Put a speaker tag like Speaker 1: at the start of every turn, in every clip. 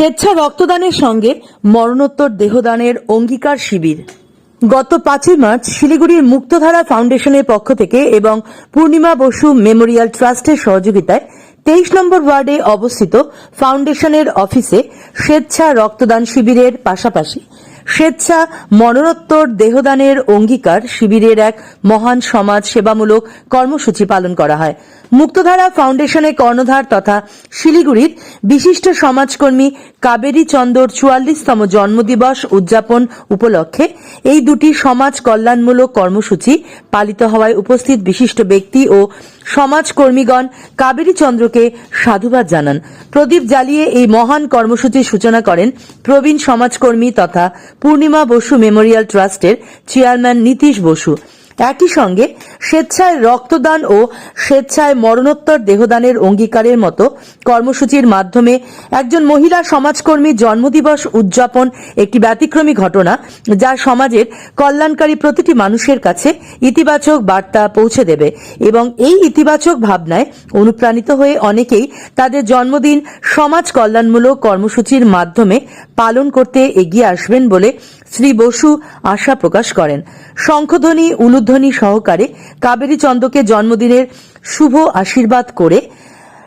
Speaker 1: স্বেচ্ছা রক্তদানের সঙ্গে মরণোত্তর দেহদানের অঙ্গীকার শিবির। গত পাঁচই মার্চ শিলিগুড়ির মুক্তধারা ফাউন্ডেশনের পক্ষ থেকে এবং পূর্ণিমা বসু মেমোরিয়াল ট্রাস্টের সহযোগিতায় তেইশ নম্বর ওয়ার্ডে অবস্থিত ফাউন্ডেশনের অফিসে স্বেচ্ছা রক্তদান শিবিরের পাশাপাশি স্বেচ্ছা মরণোত্তর দেহদানের অঙ্গীকার শিবিরের এক মহান সমাজ সেবামূলক কর্মসূচি পালন করা হয়। মুক্তধারা ফাউন্ডেশনের কর্ণধার তথা শিলিগুড়ির বিশিষ্ট সমাজকর্মী কাবেরী চন্দর চুয়াল্লিশতম জন্মদিবস উদযাপন উপলক্ষে এই দুটি সমাজ কল্যাণমূলক কর্মসূচি পালিত হওয়ায় উপস্থিত বিশিষ্ট ব্যক্তি ও সমাজকর্মীগণ কাবেরী চন্দ্রকে সাধুবাদ জানান। প্রদীপ জ্বালিয়ে এই মহান কর্মসূচির সূচনা করেন প্রবীণ সমাজকর্মী তথা পূর্ণিমা বসু মেমোরিয়াল ট্রাস্টের চেয়ারম্যান নীতিশ বসু। একই সঙ্গে স্বেচ্ছায় রক্তদান ও স্বেচ্ছায় মরণোত্তর দেহদানের অঙ্গীকারের মতো কর্মসূচির মাধ্যমে একজন মহিলা সমাজকর্মীর জন্মদিবস উদযাপন একটি ব্যতিক্রমী ঘটনা যা সমাজের কল্যাণকারী প্রতিটি মানুষের কাছে ইতিবাচক বার্তা পৌঁছে দেবে এবং এই ইতিবাচক ভাবনায় অনুপ্রাণিত হয়ে অনেকেই তাদের জন্মদিন সমাজ কল্যাণমূলক কর্মসূচির মাধ্যমে পালন করতে এগিয়ে আসবেন বলে শ্রী বসু আশা প্রকাশ করেন। শঙ্খধ্বনি, উলুধ্বনি সহকারে কাবেরী চন্দ্রকে জন্মদিনের শুভ আশীর্বাদ করে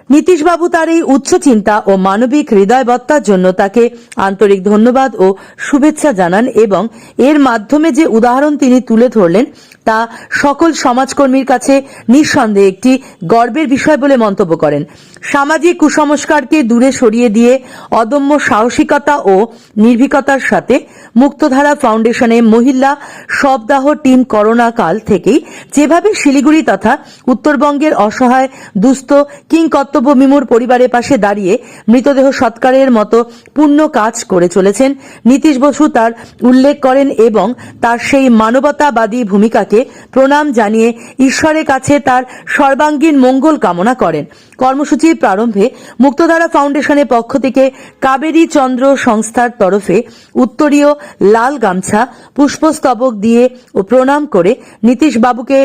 Speaker 1: নীতিশবাবু তার এই উচ্চ চিন্তা ও মানবিক হৃদয়বত্তার জন্য তাকে আন্তরিক ধন্যবাদ ও শুভেচ্ছা জানান এবং এর মাধ্যমে যে উদাহরণ তিনি তুলে ধরলেন তা সকল সমাজকর্মীর কাছে নিঃসন্দেহে একটি গর্বের বিষয় বলে মন্তব্য করেন। সামাজিক কুসংস্কারকে দূরে সরিয়ে দিয়ে অদম্য সাহসিকতা ও নির্ভীকতার সাথে মুক্তধারা ফাউন্ডেশনে মহিলা সপ্তাহ টিম করোনা কাল থেকেই যেভাবে শিলিগুড়ি তথা উত্তরবঙ্গের অসহায়, দুস্থ কিং কর্তব্য মিমুর পরিবারের পাশে দাঁড়িয়ে মৃতদেহ সৎকারের মতো পূর্ণ কাজ করে চলেছেন নীতিশ বসু তার উল্লেখ করেন এবং তার সেই মানবতাবাদী ভূমিকাকে প্রণাম জানিয়ে ঈশ্বরের কাছে তার সর্বাঙ্গীন মঙ্গল কামনা করেন। কর্মসূচির প্রারম্ভে মুক্তধারা ফাউন্ডেশনের পক্ষ থেকে কাবেরী চন্দ্র সংস্থার তরফে উত্তরীয় লাল গামছা, পুষ্পস্তবক দিয়ে ও প্রণাম করে নীতিশবাবুকে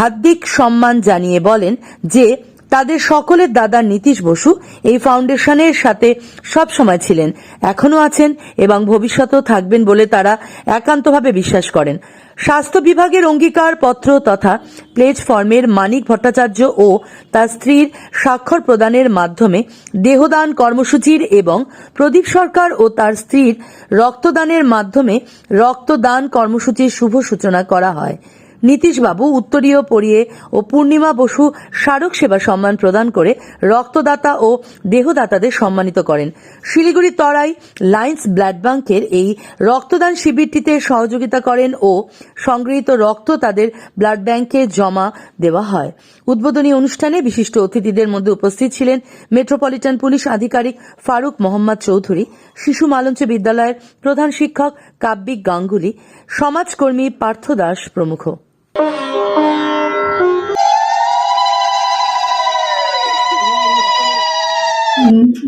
Speaker 1: হার্দিক সম্মান জানিয়ে বলেন যে তাদের সকলের দাদা নীতিশ বসু এই ফাউন্ডেশনের সাথে সব সময় ছিলেন, এখনও আছেন এবং ভবিষ্যতেও থাকবেন বলে তারা একান্তভাবে বিশ্বাস করেন। স্বাস্থ্য বিভাগের অঙ্গীকার পত্র তথা প্লেজ ফর্মের মানিক ভট্টাচার্য ও তার স্ত্রীর স্বাক্ষর প্রদানের মাধ্যমে দেহদান কর্মসূচির এবং প্রদীপ সরকার ও তার স্ত্রীর রক্তদানের মাধ্যমে রক্তদান কর্মসূচির শুভ সূচনা করা হয়। নীতিশবাবু উত্তরীয় পরিয়ে ও পূর্ণিমা বসু স্মারক সেবা সম্মান প্রদান করে রক্তদাতা ও দেহদাতাদের সম্মানিত করেন। শিলিগুড়ি তরাই লাইন্স ব্লাড ব্যাংকের এই রক্তদান শিবিরটিতে সহযোগিতা করেন ও সংগৃহীত রক্ত তাদের ব্লাড ব্যাংকে জমা দেওয়া হয়। উদ্বোধনী অনুষ্ঠানে বিশিষ্ট অতিথিদের মধ্যে উপস্থিত ছিলেন মেট্রোপলিটন পুলিশ আধিকারিক ফারুক মোহাম্মদ চৌধুরী, শিশু মালঞ্চ বিদ্যালয়ের প্রধান শিক্ষক কাব্যিক গাঙ্গুলি, সমাজকর্মী পার্থ দাস প্রমুখ।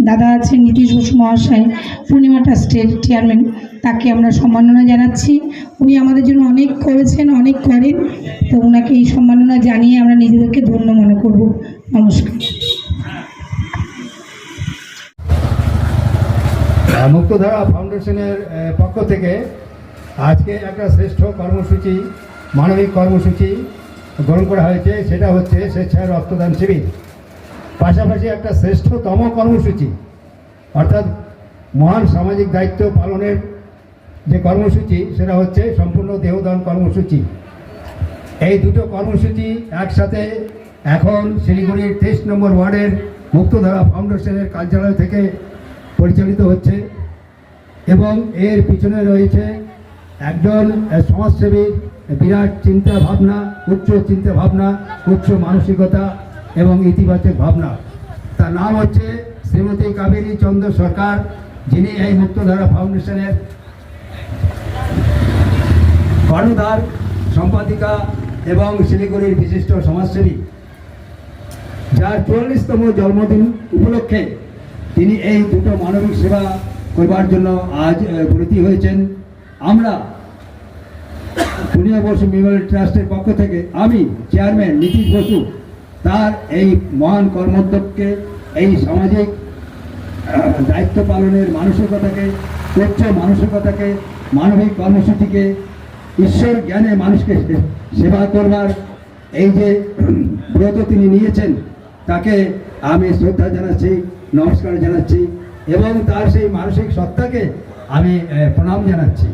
Speaker 2: দাদা আছেন নীতিশ বসু মহাশয়, পূর্ণিমা ট্রাস্টের চেয়ারম্যান তাকে আমরা সম্মাননা জানাচ্ছি। উনি আমাদের জন্য অনেক করেছেন, অনেক করেন। তো ওনাকে এই সম্মাননা জানিয়ে আমরা নিজেদেরকে ধন্য মনে করব। নমস্কার।
Speaker 3: মুক্তধারা ফাউন্ডেশনের পক্ষ থেকে আজকে একটা শ্রেষ্ঠ কর্মসূচি, মানবিক কর্মসূচি গ্রহণ করা হয়েছে সেটা হচ্ছে স্বেচ্ছায় রক্তদান শিবির। পাশাপাশি একটা শ্রেষ্ঠতম কর্মসূচি অর্থাৎ মহান সামাজিক দায়িত্ব পালনের যে কর্মসূচি সেটা হচ্ছে সম্পূর্ণ দেহদান কর্মসূচি। এই দুটো কর্মসূচি একসাথে এখন শিলিগুড়ির তেইশ নম্বর ওয়ার্ডের মুক্তধারা ফাউন্ডেশনের কার্যালয় থেকে পরিচালিত হচ্ছে এবং এর পিছনে রয়েছে একজন আহ, সমাজসেবীর বিরাট চিন্তা ভাবনা, উচ্চ চিন্তা ভাবনা, উচ্চ মানসিকতা এবং ইতিবাচক ভাবনা। তার নাম হচ্ছে শ্রীমতী কাবেরী চন্দ্র সরকার, যিনি এই মুক্তধারা ফাউন্ডেশনের কর্ণধার, সম্পাদিকা এবং শিলিগুড়ির বিশিষ্ট সমাজসেবী। যার চুয়াল্লিশতম জন্মদিন উপলক্ষে তিনি এই দুটো মানবিক সেবা করবার জন্য আজ ব্রতী হয়েছেন। আমরা পূর্ণিমা বসু মেমোরিয়াল ট্রাস্টের পক্ষ থেকে আমি, চেয়ারম্যান নীতিশ বসু, তার এই মহান কর্মোদ্যোগকে, এই সামাজিক দায়িত্ব পালনের মানসিকতাকে উচ্চ মানসিকতাকে, মানবিক কর্মসূচিকে, ঈশ্বর জ্ঞানে মানুষকে সেবা করবার এই যে ব্রত তিনি নিয়েছেন, তাকে আমি শ্রদ্ধা জানাচ্ছি, নমস্কার জানাচ্ছি এবং তার সেই মানসিক সত্তাকে আমি প্রণাম জানাচ্ছি।